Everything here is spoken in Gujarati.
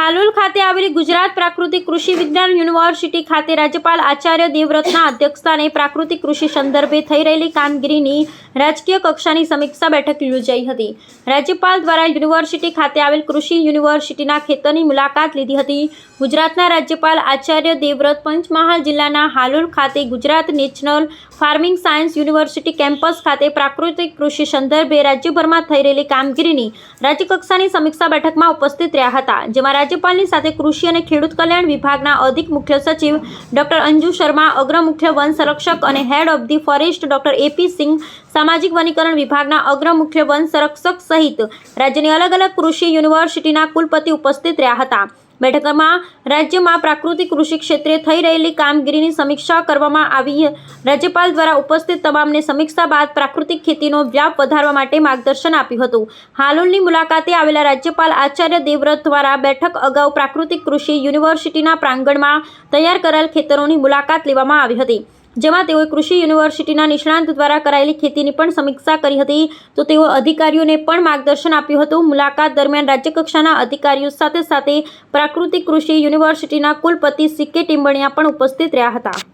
હાલોલ ખાતે આવેલી ગુજરાત પ્રાકૃતિક કૃષિ વિજ્ઞાન યુનિવર્સિટી ખાતે રાજ્યપાલ આચાર્ય દેવવ્રતના અધ્યક્ષસ્થાને પ્રાકૃતિક કૃષિ સંદર્ભે થઈ રહેલી કામગીરીની રાજકીય કક્ષાની સમીક્ષા બેઠક યોજાઈ હતી. રાજ્યપાલ દ્વારા યુનિવર્સિટી ખાતે આવેલ કૃષિ યુનિવર્સિટીના ખેતરની મુલાકાત લીધી હતી. ગુજરાતના રાજ્યપાલ આચાર્ય દેવવ્રત પંચમહાલ જિલ્લાના હાલોલ ખાતે Gujarat national farming science university campus ખાતે પ્રાકૃતિક કૃષિ સંદર્ભે રાજ્યભરમાં થઈ રહેલી કામગીરીની રાજ્યકક્ષાની સમીક્ષા બેઠકમાં ઉપસ્થિત રહ્યા હતા, જેમાં રાજ્યપાલની સાથે કૃષિ અને ખેડૂત કલ્યાણ વિભાગના અધિક મુખ્ય સચિવ ડોક્ટર અંજુ શર્મા અગ્ર મુખ્ય વન સંરક્ષક અને head of the forest doctor AP Singh સામાજિક વનીકરણ વિભાગના અગ્ર મુખ્ય વન સંરક્ષક સહિત રાજ્યની અલગ અલગ કૃષિ યુનિવર્સિટીના કુલપતિ ઉપસ્થિત રહ્યા હતા. બેઠકમાં રાજ્યમાં પ્રાકૃતિક કૃષિ ક્ષેત્રે થઈ રહેલી કામગીરીની સમીક્ષા કરવામાં આવી. રાજ્યપાલ દ્વારા ઉપસ્થિત તમામને સમીક્ષા બાદ પ્રાકૃતિક ખેતીનો વ્યાપ વધારવા માટે માર્ગદર્શન આપ્યું હતું. હાલોલની મુલાકાતે આવેલા રાજ્યપાલ આચાર્ય દેવવ્રત દ્વારા બેઠક અગાઉ પ્રાકૃતિક કૃષિ યુનિવર્સિટીના પ્રાંગણમાં તૈયાર કરાયેલ ખેતરોની મુલાકાત લેવામાં આવી હતી. જેમાં તેઓએ કૃષિ યુનિવર્સિટીના નિષ્ણાંત દ્વારા કરાયેલી ખેતીની પણ સમીક્ષા કરી હતી. તો તેઓ અધિકારીઓને પણ માર્ગદર્શન આપ્યું હતું. મુલાકાત દરમિયાન રાજ્યકક્ષાના અધિકારીઓ સાથે સાથે પ્રાકૃતિક કૃષિ યુનિવર્સિટીના કુલપતિ સી કે પણ ઉપસ્થિત રહ્યા હતા.